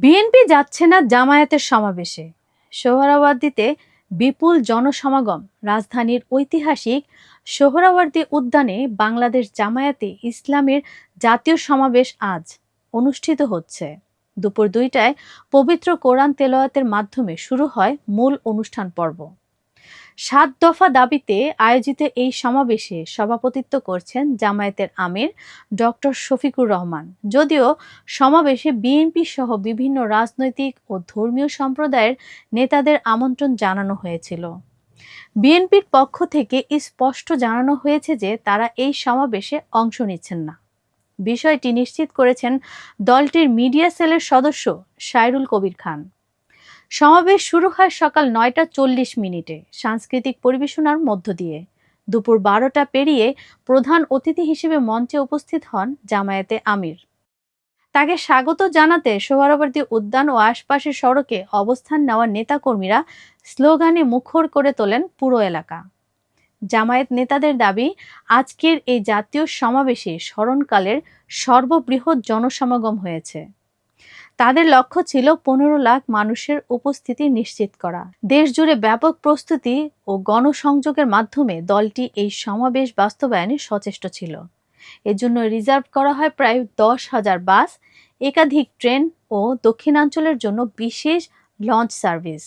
BNP যাচ্ছে না জামায়াতের সমাবেশে। সোহরাওয়ার্দীতে বিপুল জনসমাগম, রাজধানীর ঐতিহাসিক সোহরাওয়ার্দী উদ্যানে বাংলাদেশ জামায়াতে ইসলামের জাতীয় সমাবেশ আজ অনুষ্ঠিত হচ্ছে। দুপুর দুইটায় পবিত্র কোরআন তেলাওয়াতের মাধ্যমে শুরু হয় মূল অনুষ্ঠান পর্ব। সাত দফা দাবিতে আয়োজিত এই সমাবেশে সভাপতিত্ব করছেন জামায়াতের আমির ডক্টর শফিকুর রহমান। যদিও সমাবেশে বিএনপি সহ বিভিন্ন রাজনৈতিক ও ধর্মীয় সম্প্রদায়ের নেতাদের আমন্ত্রণ জানানো হয়েছিল। বিএনপির পক্ষ থেকে স্পষ্ট জানানো হয়েছে যে তারা এই সমাবেশে অংশ নিচ্ছেন না। বিষয়টি নিশ্চিত করেছেন দলটির মিডিয়া সেলের সদস্য সাইরুল কবির খান। সমাবেশ শুরু হয় সকাল নয়টা চল্লিশ মিনিটে। সাংস্কৃতিক পরিবেশনার মধ্য দিয়ে। দুপুর বারোটা পেরিয়ে প্রধান অতিথি হিসেবে মঞ্চে উপস্থিত হন জামায়াতে আমির। তাকে স্বাগত জানাতে সোহরাবর্তী উদ্যান ও আশপাশের সড়কে অবস্থান নেওয়া নেতাকর্মীরা স্লোগানে মুখর করে তোলেন পুরো এলাকা। জামায়াত নেতাদের দাবি, আজকের এই জাতীয় সমাবেশে স্মরণকালের সর্ববৃহৎ জনসমাগম হয়েছে। তাদের লক্ষ্য ছিল পনেরো লাখ মানুষের উপস্থিতি নিশ্চিত করা। দেশ জুড়ে ব্যাপক প্রস্তুতি ও গণসংযোগের মাধ্যমে দলটি এই সমাবেশ বাস্তবায়নে সচেষ্ট ছিল। এজন্য রিজার্ভ করা হয় প্রায় দশ হাজার বাস, একাধিক ট্রেন ও দক্ষিণাঞ্চলের জন্য বিশেষ লঞ্চ সার্ভিস।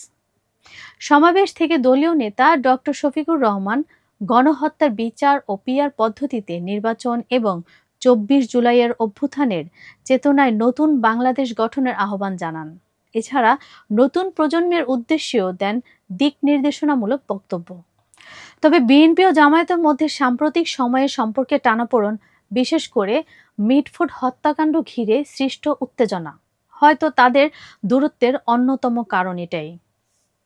সমাবেশ থেকে দলীয় নেতা ডক্টর শফিকুর রহমান গণহত্যার বিচার ও পিয়ার পদ্ধতিতে নির্বাচন এবং চব্বিশ জুলাইয়ের অভ্যুত্থানের চেতনায় নতুন বাংলাদেশ গঠনের আহ্বান জানান। এছাড়া নতুন প্রজন্মের উদ্দেশ্যেও দেন দিক নির্দেশনামূলক বক্তব্য। তবে বিএনপি ও জামায়াতের মধ্যে সাম্প্রতিক সময়ে সম্পর্কে টানাপোড়ন, বিশেষ করে মিটফুট হত্যাকাণ্ড ঘিরে সৃষ্ট উত্তেজনা। হয়তো তাদের দূরত্বের অন্যতম কারণ এটাই।